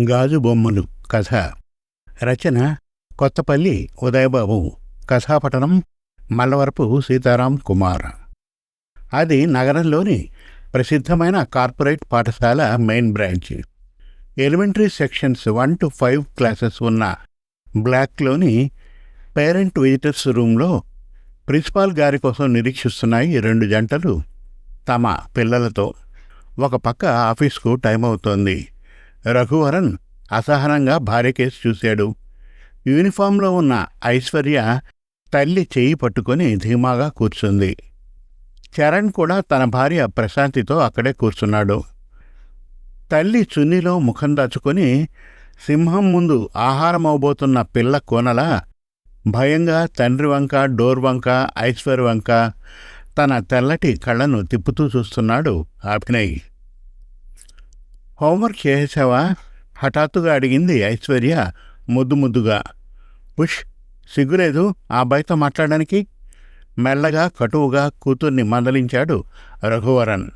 గాజు బొమ్మలు కథ. రచన కొత్తపల్లి ఉదయబాబు. కథాపటనం మల్లవరపు సీతారాం కుమార్. అది నగరంలోని ప్రసిద్ధమైన కార్పొరేట్ పాఠశాల main branch. Elementary sections one two five classes ఉన్న బ్లాక్లోని పేరెంట్ విజిటర్స్ రూమ్లో ప్రిన్సిపాల్ గారి కోసం నిరీక్షిస్తున్నాయి రెండు జంటలు. తమ పిల్లలతో. ఒక పక్క ఆఫీస్కు టైం అవుతోంది రఘువరన్ అసహనంగా భార్యకేసి చూశాడు. యూనిఫామ్లో ఉన్న ఐశ్వర్య తల్లి చేయి పట్టుకొని ధీమాగా కూర్చుంది. చరణ్ కూడా తన భార్య ప్రశాంతితో అక్కడే కూర్చున్నాడు. తల్లి చున్నీలో ముఖం దాచుకొని సింహం ముందు ఆహారమవబోతున్న పిల్ల కోనల భయంగా తండ్రి వంక డోర్ వంక ఐశ్వర్య వంక తన తెల్లటి కళ్ళను తిప్పుతూ చూస్తున్నాడు అభినయ్. హోంవర్క్ చేసేసావా? హఠాత్తుగా అడిగింది ఐశ్వర్య ముద్దు ముద్దుగా. పుష్ సిగ్గులేదు ఆ అబ్బాయితో మాట్లాడడానికి? మెల్లగా కటువుగా కూతుర్ని మందలించాడు రఘువరన్.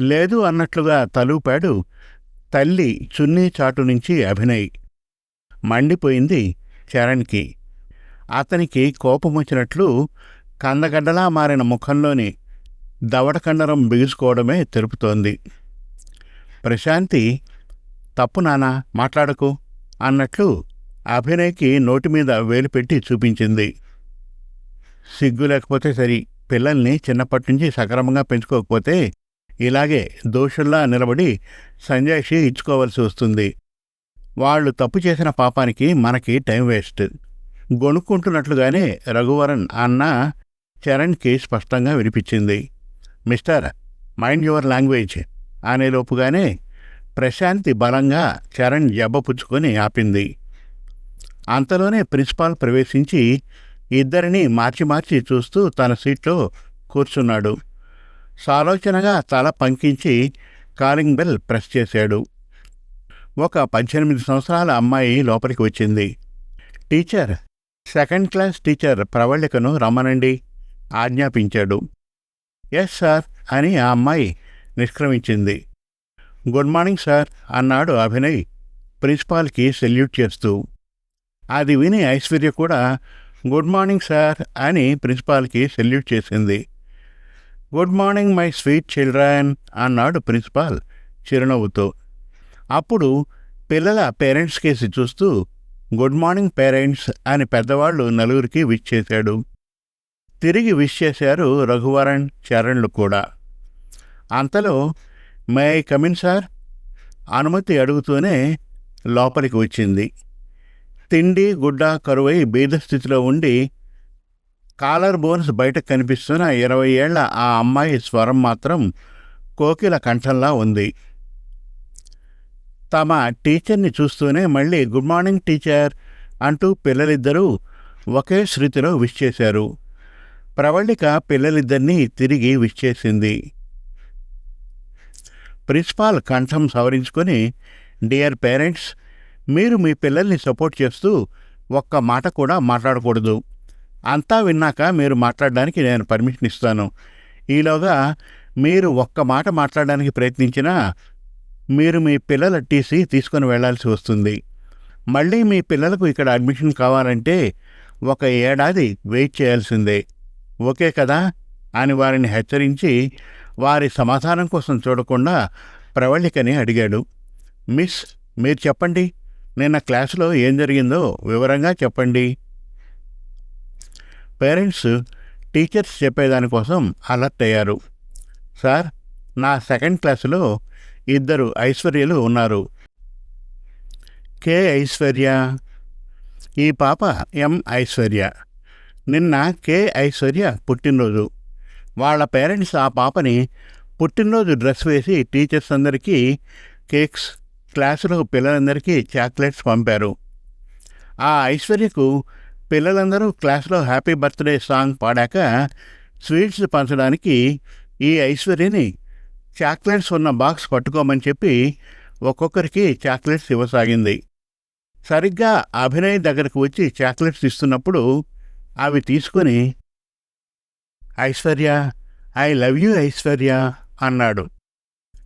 లేదు అన్నట్లుగా తలూపాడు తల్లి చున్నీ చాటు నుంచి అభినయ్. మండిపోయింది చరణ్కి. అతనికి కోపమొచ్చినట్లు కందగడ్డలా మారిన ముఖంలోని దవడకండరం బిగుసుకోవడమే తెలుపుతోంది. ప్రశాంతి తప్పు నానా మాట్లాడకు అన్నట్లు అభినయ్కి నోటి మీద వేలు పెట్టి చూపించింది. సిగ్గు లేకపోతే సరి పిల్లల్ని చిన్నప్పటి నుంచి సక్రమంగా పెంచుకోకపోతే ఇలాగే దోషుల్లా నిలబడి సంజాయిషి ఇచ్చుకోవలసి వస్తుంది. వాళ్ళు తప్పు చేసిన పాపానికి మనకి టైం వేస్ట్. గొణుక్కుంటున్నట్లుగానే రఘువరన్ అన్న చరణ్కి స్పష్టంగా వినిపించింది. Mister mind your language. అనేలోపుగానే Prashanti బలంగా చరణ్ జబ్బపుచ్చుకొని ఆపింది. అంతలోనే ప్రిన్సిపాల్ ప్రవేశించి ఇద్దరిని మార్చి మార్చి చూస్తూ తన సీట్లో కూర్చున్నాడు. సాలోచనగా తల పంకించి కాలింగ్ బెల్ ప్రెస్ చేశాడు. ఒక పద్దెనిమిది సంవత్సరాల అమ్మాయి లోపలికి వచ్చింది. టీచర్ సెకండ్ క్లాస్ టీచర్ ప్రవళికను రమ్మనండి ఆజ్ఞాపించాడు. ఎస్ సార్ అని ఆ అమ్మాయి నిష్క్రమించింది. గుడ్ మార్నింగ్ సార్ అన్నాడు అభినయ్ ప్రిన్సిపాల్కి సెల్యూట్ చేస్తూ. అది విని ఐశ్వర్య కూడా గుడ్ మార్నింగ్ సార్ అని ప్రిన్సిపాల్కి సెల్యూట్ చేసింది. Good morning my sweet children అన్నాడు ప్రిన్సిపాల్ చిరునవ్వుతో. అప్పుడు పిల్లల పేరెంట్స్ కేసి చూస్తూ గుడ్ మార్నింగ్ పేరెంట్స్ అని పెద్దవాళ్ళు నలుగురికి విష్ చేశాడు. తిరిగి విష్ చేశారు రఘువరణ్ చరణ్లు కూడా. అంతలో మే ఐ కమిన్ సార్? అనుమతి అడుగుతూనే లోపలికి వచ్చింది. తిండి గుడ్డ కరువై బీదస్థితిలో ఉండి కాలర్ బోన్స్ బయట కనిపిస్తున్న ఇరవై ఏళ్ళ ఆ అమ్మాయి స్వరం మాత్రం కోకిల కంఠంలా ఉంది. తమ టీచర్ని చూస్తూనే మళ్ళీ గుడ్ మార్నింగ్ టీచర్ అంటూ పిల్లలిద్దరూ ఒకే శృతిలో విష్ చేశారు. ప్రవళిక పిల్లలిద్దరినీ తిరిగి విష్ చేసింది. ప్రిన్సిపాల్ కంఠం సవరించుకొని డియర్ పేరెంట్స్ మీరు మీ పిల్లల్ని సపోర్ట్ చేస్తూ ఒక్క మాట కూడా మాట్లాడకూడదు. అంతా విన్నాక మీరు మాట్లాడడానికి నేను పర్మిషన్ ఇస్తాను. ఈలోగా మీరు ఒక్క మాట మాట్లాడడానికి ప్రయత్నించినా మీరు మీ పిల్లల టీసీ తీసుకొని వెళ్ళాల్సి వస్తుంది. మళ్ళీ మీ పిల్లలకు ఇక్కడ అడ్మిషన్ కావాలంటే ఒక ఏడాది వెయిట్ చేయాల్సిందే. ఓకే కదా? అని వారిని హెచ్చరించి వారి సమాధానం కోసం చూడకుండా ప్రవళికని అడిగాడు. మిస్ మీరు చెప్పండి. నిన్న క్లాసులో ఏం జరిగిందో వివరంగా చెప్పండి. పేరెంట్స్ టీచర్స్ చెప్పేదానికోసం అలర్ట్ అయ్యారు. సార్ నా సెకండ్ క్లాసులో ఇద్దరు ఐశ్వర్యలు ఉన్నారు. కే ఐశ్వర్య? ఈ పాప ఎం ఐశ్వర్య. నిన్న కే ఐశ్వర్య పుట్టినరోజు. వాళ్ళ పేరెంట్స్ ఆ పాపని పుట్టినరోజు డ్రెస్ వేసి టీచర్స్ అందరికీ కేక్స్ క్లాసులో పిల్లలందరికీ చాక్లెట్స్ పంపారు. ఆ ఐశ్వర్యకు పిల్లలందరూ క్లాస్లో హ్యాపీ బర్త్డే సాంగ్ పాడాక స్వీట్స్ పంచడానికి ఈ ఐశ్వర్యని చాక్లెట్స్ ఉన్న బాక్స్ పట్టుకోమని చెప్పి ఒక్కొక్కరికి చాక్లెట్స్ ఇవ్వసాగింది. సరిగ్గా అభినయ్ దగ్గరకు వచ్చి చాక్లెట్స్ ఇస్తున్నప్పుడు అవి తీసుకొని Aishwarya I love you Aishwarya అన్నాడు.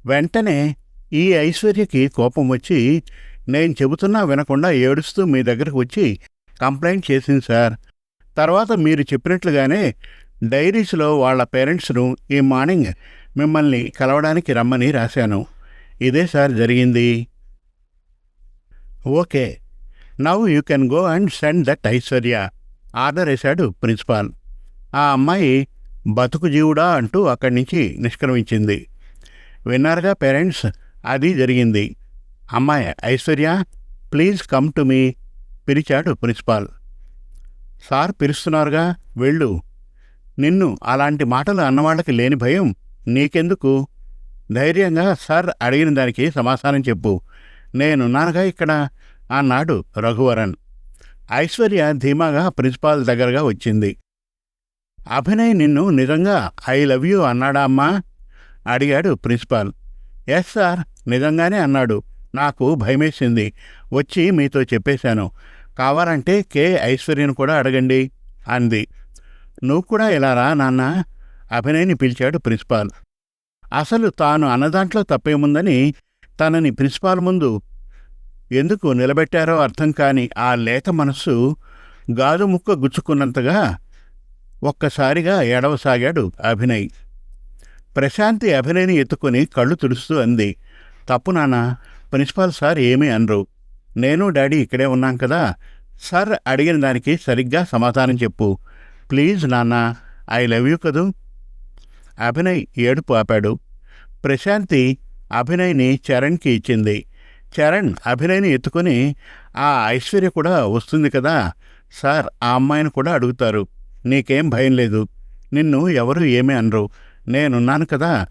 వెంటనే ఈ ఐశ్వర్యకి కోపం వచ్చి నేను చెబుతున్నా వినకుండా ఏడుస్తూ మీ దగ్గరకు వచ్చి కంప్లైంట్ చేసింది సార్. తర్వాత మీరు చెప్పినట్లుగానే డైరీస్లో వాళ్ళ పేరెంట్స్ను ఈ మార్నింగ్ మిమ్మల్ని కలవడానికి రమ్మని రాశాను. ఇదే సార్ జరిగింది. Okay. Now you can go and send that Aishwarya order వేశాడు ప్రిన్సిపాల్. ఆ అమ్మాయి బతుకు జీవుడా అంటూ అక్కడి నుంచి నిష్క్రమించింది. విన్నారుగా పేరెంట్స్? అది జరిగింది. అమ్మాయి Aishwarya please come to me పిలిచాడు ప్రిన్సిపాల్. సార్ పిలుస్తున్నారుగా వెళ్ళు. నిన్ను అలాంటి మాటలు అన్నవాళ్ళకి లేని భయం నీకెందుకు? ధైర్యంగా సార్ అడిగిన దానికి సమాధానం చెప్పు. నేనున్నానుగా ఇక్కడ? అన్నాడు రఘువరన్. ఐశ్వర్య ధీమాగా ప్రిన్సిపాల్ దగ్గరగా వచ్చింది. అభినయ్ నిన్ను నిజంగా ఐ లవ్ యూ అన్నాడా అమ్మా? అడిగాడు ప్రిన్సిపాల్. ఎస్ సార్ నిజంగానే అన్నాడు. నాకు భయమేసింది. వచ్చి మీతో చెప్పేశాను. కావాలంటే కే ఐశ్వర్యను కూడా అడగండి అంది. నువ్వు కూడా ఇలా రా నాన్న అభినయ్ని పిలిచాడు ప్రిన్సిపాల్. అసలు తాను అన్నదాంట్లో తప్పేముందని తనని ప్రిన్సిపాల్ ముందు ఎందుకు నిలబెట్టారో అర్థం కాని ఆ లేత మనస్సు గాజు ముక్క గుచ్చుకున్నంతగా ఒక్కసారిగా ఏడవసాగాడు అభినయ్. ప్రశాంతి అభినయ్ని ఎత్తుకుని కళ్ళు తుడుస్తూ అంది తప్పు నాన్న ప్రిన్సిపాల్ సార్ ఏమీ అనరు. నేను డాడీ ఇక్కడే ఉన్నాం కదా. సార్ అడిగిన దానికి సరిగ్గా సమాధానం చెప్పు. ప్లీజ్ నాన్న ఐ లవ్ యూ కదూ. అభినయ్ ఏడుపు ఆపాడు. ప్రశాంతి అభినయ్ని చరణ్కి ఇచ్చింది. చరణ్ అభినయ్ని ఎత్తుకొని ఆ ఐశ్వర్య కూడా వస్తుంది కదా. సార్ ఆ అమ్మాయిని కూడా అడుగుతారు. నీకేం భయం లేదు. నిన్ను ఎవరు ఏమీ అనరు. నేనున్నాను కదా.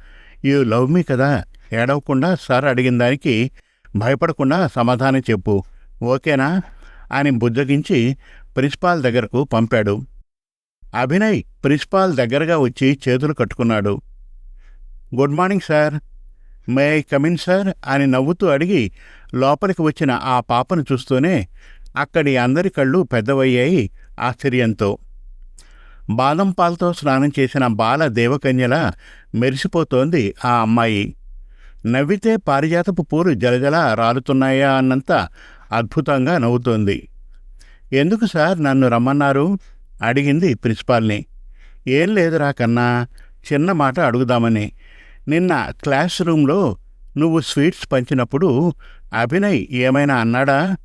యూ లవ్ మీ కదా. ఏడవకుండా సార్ అడిగిన దానికి భయపడకుండా సమాధానం చెప్పు. ఓకేనా? అని బుజ్జగించి ప్రిన్సిపాల్ దగ్గరకు పంపాడు. అభినయ్ ప్రిన్సిపాల్ దగ్గరగా వచ్చి చేతులు కట్టుకున్నాడు. Good morning sir. May I come in sir అని నవ్వుతూ అడిగి లోపలికి వచ్చిన ఆ పాపను చూస్తూనే అక్కడి అందరి కళ్ళు పెద్దవయ్యాయి ఆశ్చర్యంతో. బాదం పాలతో స్నానం చేసిన బాల దేవకన్యలా మెరిసిపోతోంది ఆ అమ్మాయి. నవ్వితే పారిజాతపు పూలు జలజల రాలుతున్నాయా అన్నంత అద్భుతంగా నవ్వుతోంది. ఎందుకు సార్ నన్ను రమ్మన్నారు? అడిగింది ప్రిన్సిపాల్ని. ఏం లేదురా కన్నా చిన్న మాట అడుగుదామని. నిన్న క్లాస్ రూంలో నువ్వు స్వీట్స్ పంచినప్పుడు అభినయ్ ఏమైనా అన్నాడా?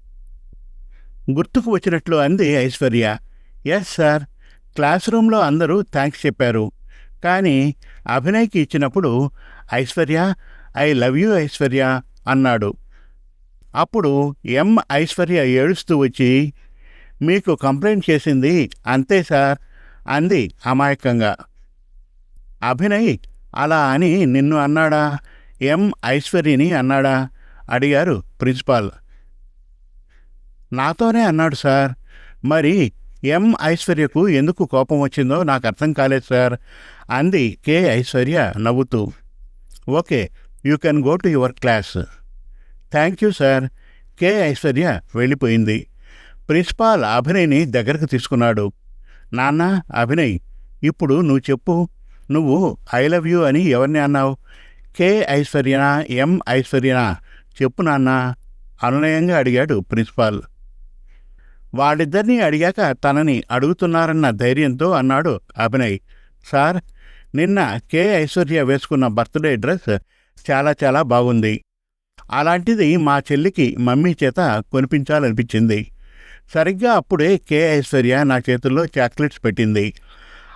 గుర్తుకు వచ్చినట్లు అంది ఐశ్వర్య. ఎస్ సార్ క్లాస్ రూమ్లో అందరూ థ్యాంక్స్ చెప్పారు. కానీ అభినయ్కి ఇచ్చినప్పుడు Aishwarya I love you Aishwarya అన్నాడు. అప్పుడు ఎం ఐశ్వర్య ఏడుస్తూ వచ్చి మీకు కంప్లైంట్ చేసింది అంతే సార్ అంది అమాయకంగా. అభినయ్ అలా అని నిన్ను అన్నాడా? ఎం ఐశ్వర్యని అన్నాడా? అడిగారు ప్రిన్సిపాల్. నాతోనే అన్నాడు సార్. మరి ఎం ఐశ్వర్యకు ఎందుకు కోపం వచ్చిందో నాకు అర్థం కాలేదు సార్ అంది కే ఐశ్వర్య నవ్వుతూ. Okay you can go to your class. Thank you sir K Aishwarya వెళ్ళిపోయింది. ప్రిన్సిపాల్ అభినయ్ని దగ్గరకు తీసుకున్నాడు. నాన్న అభినయ్ ఇప్పుడు నువ్వు చెప్పు నువ్వు ఐ లవ్ యూ అని ఎవరిని అన్నావు? కే ఐశ్వర్యనా ఎం ఐశ్వర్యనా? చెప్పు నాన్న అనునయంగా అడిగాడు ప్రిన్సిపాల్. వాళ్ళిద్దరినీ అడిగాక తనని అడుగుతున్నారన్న ధైర్యంతో అన్నాడు అభినయ్. సార్ నిన్న కే ఐశ్వర్య వేసుకున్న బర్త్డే డ్రెస్ చాలా చాలా బాగుంది. అలాంటిది మా చెల్లికి మమ్మీ చేత కొనిపించాలనిపించింది. సరిగ్గా అప్పుడే కే ఐశ్వర్య నా చేతుల్లో చాక్లెట్స్ పెట్టింది.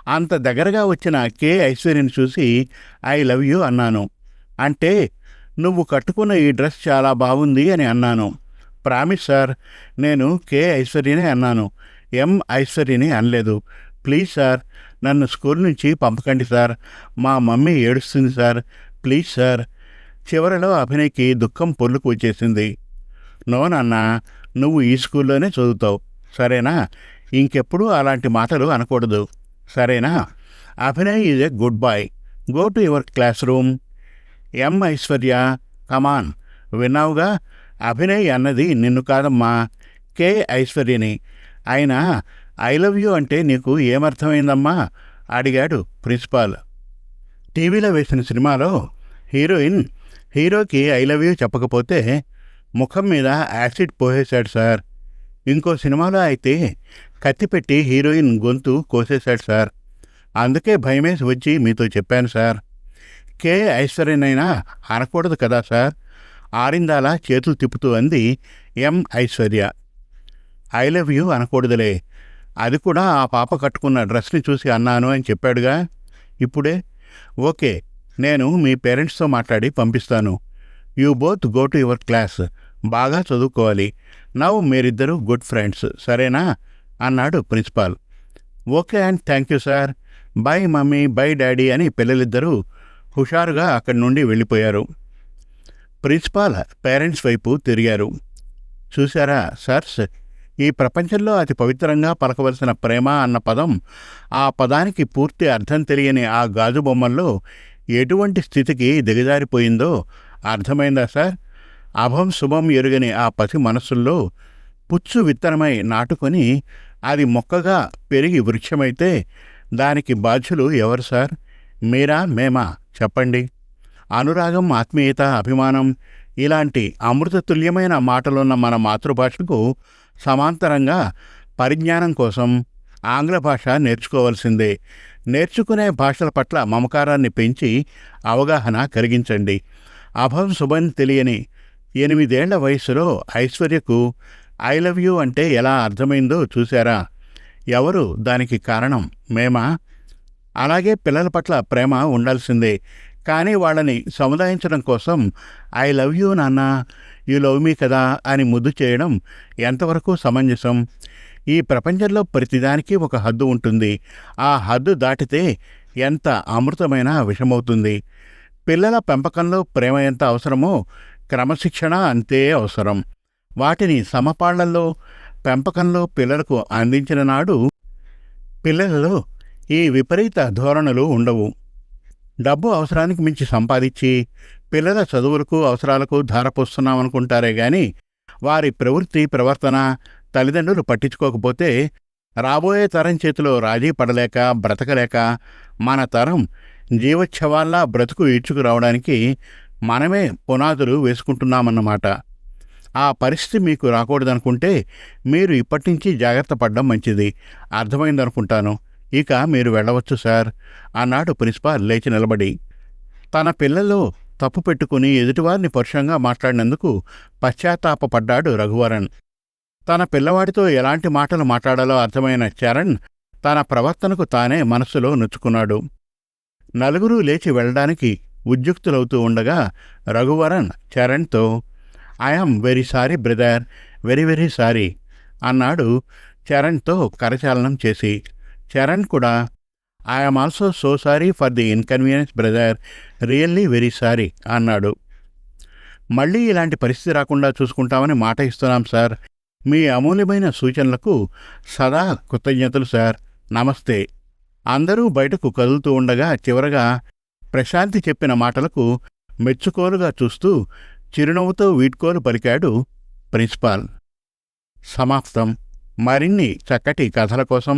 అంత దగ్గరగా వచ్చిన కే ఐశ్వర్యని చూసి ఐ లవ్ యూ అన్నాను. అంటే నువ్వు కట్టుకున్న ఈ డ్రెస్ చాలా బాగుంది అని అన్నాను. ప్రామిస్ సార్ నేను కే ఐశ్వర్యనే అన్నాను. ఎం ఐశ్వర్యని అనలేదు. ప్లీజ్ సార్ నన్ను స్కూల్ నుంచి పంపకండి సార్. మా మమ్మీ ఏడుస్తుంది సార్. Please sir. చివరిలో అభినయ్కి దుఃఖం పొర్లుకు వచ్చేసింది. నో నాన్న నువ్వు ఈ స్కూల్లోనే చదువుతావు. సరేనా? ఇంకెప్పుడు అలాంటి మాటలు అనకూడదు. సరేనా? Abhinay is a good boy. Go to your class room. M Aishwarya come on. విన్నావుగా? అభినయ్ అన్నది నిన్ను కాదమ్మా. కే. ఐశ్వర్యని. అయినా ఐ లవ్ యూ అంటే నీకు ఏమర్థమైందమ్మా? అడిగాడు ప్రిన్సిపాల్. టీవీలో వేసిన సినిమాలో హీరోయిన్ హీరోకి ఐ లవ్ యూ చెప్పకపోతే ముఖం మీద యాసిడ్ పోసేశాడు సార్. ఇంకో సినిమాలో అయితే కత్తి పెట్టి హీరోయిన్ గొంతు కోసేశాడు సార్. అందుకే భయమేసి వచ్చి మీతో చెప్పాను సార్. కే. ఐశ్వర్యనైనా అనకూడదు కదా సార్? ఆరిందాల చేతులు తిప్పుతూ అంది M Aishwarya. I love you అనకూడదులే. అది కూడా ఆ పాప కట్టుకున్న డ్రెస్ని చూసి అన్నాను అని చెప్పాడుగా. ఇప్పుడే ఓకే నేను మీ పేరెంట్స్తో మాట్లాడి పంపిస్తాను. You both go to your class. బాగా చదువుకోవాలి. నవ్వు మీరిద్దరూ గుడ్ ఫ్రెండ్స్. సరేనా? అన్నాడు principal. Okay and thank you sir. Bye mummy bye daddy అని పిల్లలిద్దరూ హుషారుగా అక్కడి నుండి వెళ్ళిపోయారు. ప్రిన్సిపాల్ పేరెంట్స్ వైపు తిరిగారు. చూశారా సార్స్? ఈ ప్రపంచంలో అతి పవిత్రంగా పలకవలసిన ప్రేమ అన్న పదం ఆ పదానికి పూర్తి అర్థం తెలియని ఆ గాజు బొమ్మల్లో ఎటువంటి స్థితికి దిగజారిపోయిందో అర్థమైందా సార్? అభం శుభం ఎరుగని ఆ పసి మనస్సుల్లో పుచ్చు విత్తనమై నాటుకొని అది మొక్కగా పెరిగి వృక్షమైతే దానికి బాధ్యులు ఎవరు సార్? మీరా మేమా? చెప్పండి. అనురాగం ఆత్మీయత అభిమానం ఇలాంటి అమృతతుల్యమైన మాటలున్న మన మాతృభాషకు సమాంతరంగా పరిజ్ఞానం కోసం ఆంగ్ల భాష నేర్చుకోవాల్సిందే. నేర్చుకునే భాషల పట్ల మమకారాన్ని పెంచి అవగాహన కలిగించండి. అభం శుభం తెలియని ఎనిమిదేళ్ళ వయసులో ఐశ్వర్యకు ఐ లవ్ యూ అంటే ఎలా అర్థమైందో చూశారా? ఎవరు దానికి కారణం? మేమా? అలాగే పిల్లల పట్ల ప్రేమ ఉండాల్సిందే. కానీ వాళ్ళని సముదాయించడం కోసం ఐ లవ్ యూ నాన్న యూ లవ్ మీ కదా అని ముద్దు చేయడం ఎంతవరకు సమంజసం? ఈ ప్రపంచంలో ప్రతిదానికి ఒక హద్దు ఉంటుంది. ఆ హద్దు దాటితే ఎంత అమృతమైన విషమవుతుంది? పిల్లల పెంపకంలో ప్రేమ ఎంత అవసరమో క్రమశిక్షణ అంతే అవసరం. వాటిని సమపాళ్ళలో పెంపకంలో పిల్లలకు అందించిన నాడు పిల్లలలో ఈ విపరీత ధోరణులు ఉండవు. డబ్బు అవసరానికి మించి సంపాదించి పిల్లల చదువులకు అవసరాలకు ధారపోస్తున్నామనుకుంటారే గాని వారి ప్రవృత్తి ప్రవర్తన తల్లిదండ్రులు పట్టించుకోకపోతే రాబోయే తరం చేతిలో రాజీ పడలేక బ్రతకలేక మన తరం జీవోత్సవాల్లా బ్రతుకు ఈడ్చుకురావడానికి మనమే పునాదులు వేసుకుంటున్నామన్నమాట. ఆ పరిస్థితి మీకు రాకూడదనుకుంటే మీరు ఇప్పటి నుంచి జాగ్రత్త పడడం మంచిది. అర్థమైందనుకుంటాను. ఇక మీరు వెళ్ళవచ్చు సార్. అన్నాడు ప్రిన్సిపాల్ లేచి నిలబడి తన పిల్లల్లో తప్పు పెట్టుకుని ఎదుటివారిని పరుషంగా మాట్లాడినందుకు పశ్చాత్తాపపడ్డాడు రఘువరన్. తన పిల్లవాడితో ఎలాంటి మాటలు మాట్లాడాలో అర్థమైన చరణ్ తన ప్రవర్తనకు తానే మనస్సులో నొచ్చుకున్నాడు. నలుగురు లేచి వెళ్ళడానికి ఉద్యుక్తులవుతూ ఉండగా Raghuvaran చరణ్తో I am very sorry brother very very sorry అన్నాడు చరణ్తో కరచాలనం చేసి. చరణ్ కూడా I am also so sorry for the inconvenience brother really very sorry అన్నాడు. మళ్ళీ ఇలాంటి పరిస్థితి రాకుండా చూసుకుంటామని మాట ఇస్తున్నాం సార్. మీ అమూల్యమైన సూచనలకు సదా కృతజ్ఞతలు సార్. నమస్తే. అందరూ బయటకు కదులుతూ ఉండగా చివరగా ప్రశాంతి చెప్పిన మాటలకు మెచ్చుకోలుగా చూస్తూ చిరునవ్వుతో వీడ్కోలు పలికాడు ప్రిన్సిపాల్. సమాప్తం. మరిన్ని చక్కటి కథల కోసం